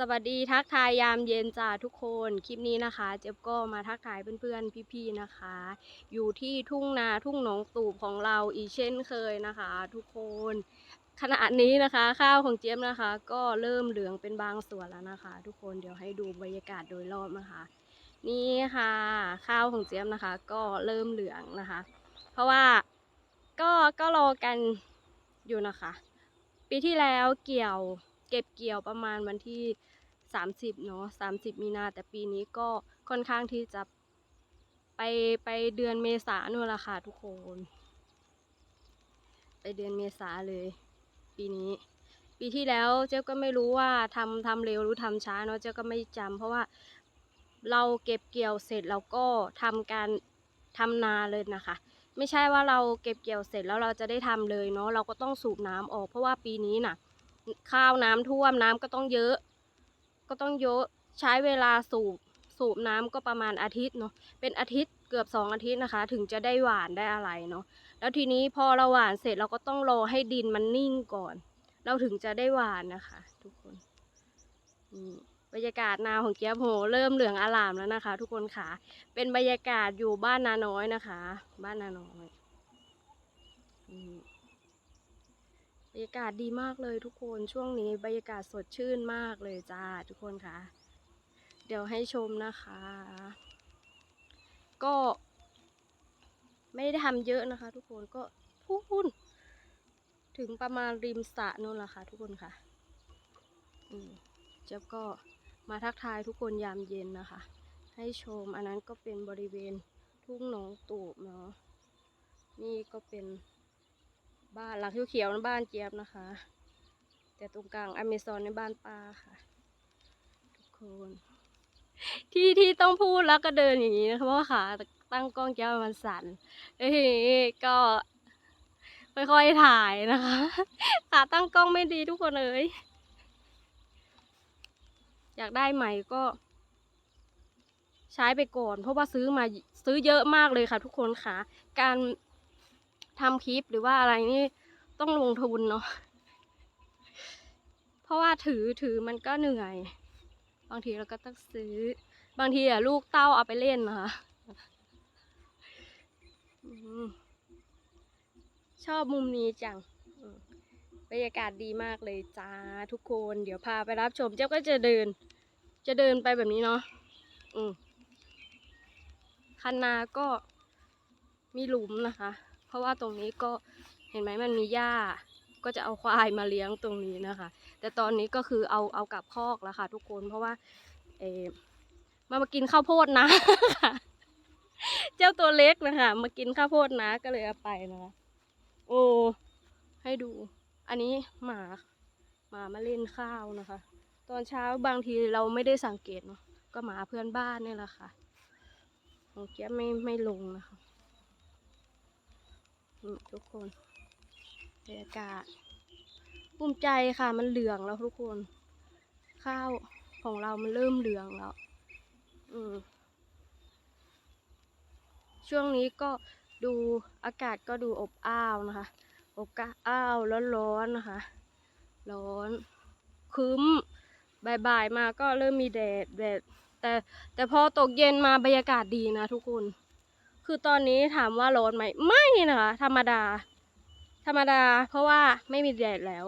สวัสดีทักทายยามเย็นจ้าทุกคน คลิปนี้นะคะ เจ๊บก็มาทักทายเพื่อนๆพี่ๆนะคะ อยู่ที่ทุ่งนาทุ่งหนองตูบของเราอีกเช่นเคยนะคะ ทุกคนขณะนี้นะคะ ข้าวของเจี๊ยบนะคะ ก็เริ่มเหลืองเป็นบางส่วนแล้วนะคะ ทุกคนเดี๋ยวให้ดูบรรยากาศโดยรอบนะคะ นี่ค่ะ ข้าวของเจี๊ยบนะคะ ก็เริ่มเหลืองนะคะ เพราะว่าก็ก็รอกันอยู่นะคะ ปีที่แล้วเกี่ยว เก็บเกี่ยวประมาณวันที่ 30เนาะ30 มีนาแต่ปีนี้ก็ค่อนข้างที่จะไปไปเดือนเมษานู่นละค่ะทุกคน ไปเดือนเมษาเลย ปีนี้ ปีที่แล้วเจ๊ก็ไม่รู้ว่าทำทำเร็วหรือทำช้าเนาะเจ๊ก็ไม่จำเพราะว่าเราเก็บเกี่ยวเสร็จแล้วก็ทำการทำนาเลยนะคะ ไม่ใช่ว่าเราเก็บเกี่ยวเสร็จแล้วเราจะได้ทำเลยเนาะเราก็ต้องสูบน้ำออก เพราะว่าปีนี้น่ะ ข้าวน้ำท่วมน้ำก็ต้องเยอะ ก็ต้องเยอะใช้เวลาสูบสูบน้ำก็ประมาณอาทิตย์เนาะเป็นอาทิตย์เกือบสองอาทิตย์นะคะ ถึงจะได้หวานได้อะไรเนาะแล้วทีนี้พอเราหวานเสร็จเราก็ต้องรอให้ดินมันนิ่งก่อน เราถึงจะได้หวานนะคะ ทุกคนนี่บรรยากาศนาของเจี๊ยบโหเริ่มเหลืองอลามแล้วนะคะ ทุกคนค่ะ เป็นบรรยากาศอยู่บ้านนาน้อยนะคะ บ้านนาน้อยอืม บรรยากาศดีมากเลยทุกคนช่วงนี้บรรยากาศสดชื่นมากเลยจ้าทุกคนค่ะ เดี๋ยวให้ชมนะคะ ก็ ไม่ได้ทำเยอะนะคะ ทุกคนก็พูนถึงประมาณริมสระนู่นละค่ะ ทุกคนค่ะอืมเจ๊บก็มาทักทายทุกคนยามเย็นนะคะ ให้ชมอันนั้นก็เป็นบริเวณทุ่งหนองตูบเนาะนี่ก็เป็น บ้านหลังเขียวๆนะบ้านเจี๊ยบนะคะ แต่ตรงกลางอเมซอนในบ้านป้าค่ะ ทุกคน ที่ที่ต้องพูดแล้วก็เดินอย่างนี้นะคะเพราะว่าขาตั้งกล้องเจี๊ยบมันสั่นเอ้ยก็ค่อยๆถ่ายนะคะขาตั้งกล้องไม่ดีทุกคนเลยอยากได้ใหม่ก็ ใช้ไปก่อน เพราะว่าซื้อมาซื้อเยอะมากเลยค่ะทุกคนค่ะ การ ทำคลิปหรือว่าอะไรนี่ต้องลงทุนเนาะ เพราะว่าถือถือมันก็เหนื่อย บางทีเราก็ต้องซื้อ บางทีอะลูกเต้าเอาไปเล่นนะคะชอบมุมนี้จังบรรยากาศดีมากเลยจ้าทุกคน เดี๋ยวพาไปรับชม เจ้าก็จะเดิน จะเดินไปแบบนี้เนาะอืมคันนาก็มีหลุมนะคะ เพราะว่าตรงนี้ก็เห็นไหมมันมีหญ้า ก็จะเอาควายมาเลี้ยงตรงนี้นะคะ แต่ตอนนี้ก็คือเอาเอากลับคอกแล้วค่ะ ทุกคนเพราะว่าเอมามากินข้าวโพดนะเจ้าตัวเล็กนะคะ มากินข้าวโพดนะก็เลยเอาไปนะคะโอ้ให้ดู อันนี้หมาหมามาเล่นข้าวนะคะ ตอนเช้าบางทีเราไม่ได้สังเกตเนาะก็หมาเพื่อนบ้านนี่แหละค่ะของเกียบไม่ไม่ลงนะคะ ทุกคนบรรยากาศภูมิใจค่ะมันเหลืองแล้วทุกคน ข้าวของเรามันเริ่มเหลืองแล้ว อืม ช่วงนี้ก็ดูอากาศก็ดูอบอ้าวนะคะ อบอ้าวร้อนๆนะคะ ร้อนครึ้มบ่ายๆมาก็เริ่มมีแดดแดดแต่แต่พอตกเย็นมาบรรยากาศดีนะทุกคน คือตอนนี้ถามว่าร้อนไหมไม่นะคะ ธรรมดา ธรรมดา เพราะว่าไม่มีแดดแล้ว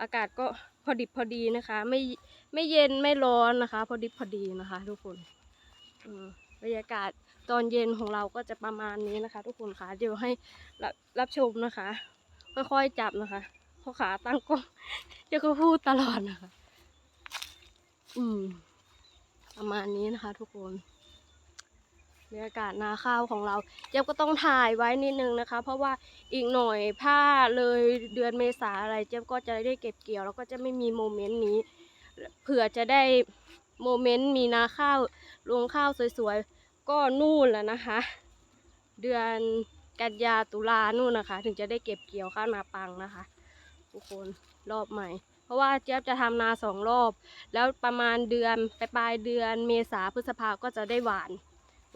อากาศก็พอดิบพอดีนะคะ ไม่ไม่เย็นไม่ร้อนนะคะ พอดิบพอดีนะคะ ทุกคนบรรยากาศตอนเย็นของเราก็จะประมาณนี้นะคะ ทุกคนค่ะเดี๋ยวให้รับรับชมนะคะ ค่อยๆจับนะคะเพราะขาตั้งกล้องเดี๋ยวก็พูดตลอดนะคะ อืม ประมาณนี้นะคะ ทุกคน บรรยากาศนาข้าวของเราเจ๊ยบก็ต้องถ่ายไว้นิดนึงนะคะ เพราะว่าอีกหน่อยถ้าเลยเดือนเมษาอะไรเจ๊ยบก็จะได้เก็บเกี่ยว แล้วก็จะไม่มีโมเมนต์นี้เผื่อจะได้โมเมนต์มีนาข้าวลงข้าวสวยๆ ก็นู่นแหละนะคะ เดือนกันยาตุลานู่นนะคะ ถึงจะได้เก็บเกี่ยวข้าวนาปังนะคะ ทุกคนรอบใหม่ เพราะว่าเจี๊ยบจะทำนาสองรอบ แล้วประมาณเดือนไปลายเดือนเมษาพฤษภาก็จะได้หวาน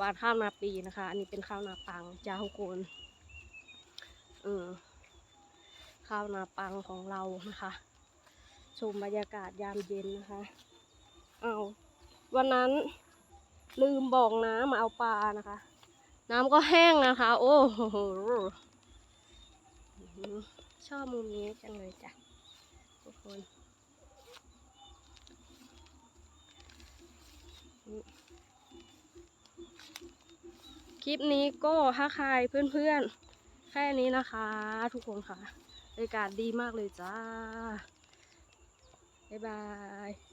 หวานข้าวนาปีนะคะ อันนี้เป็นข้าวนาปังจ้าทุกคนเออข้าวนาปังของเรานะคะ ชมบรรยากาศยามเย็นนะคะเอาวันนั้นลืมบอกน้ำมาเอาปลานะคะ น้ำก็แห้งนะคะ โอ้โหชอบมุมนี้จังเลยจ้ะทุกคน คลิปนี้ก็ถ้าใครเพื่อนๆ แค่นี้นะคะ ทุกคนค่ะบรรยากาศดีมากเลยจ้า บ๊ายบาย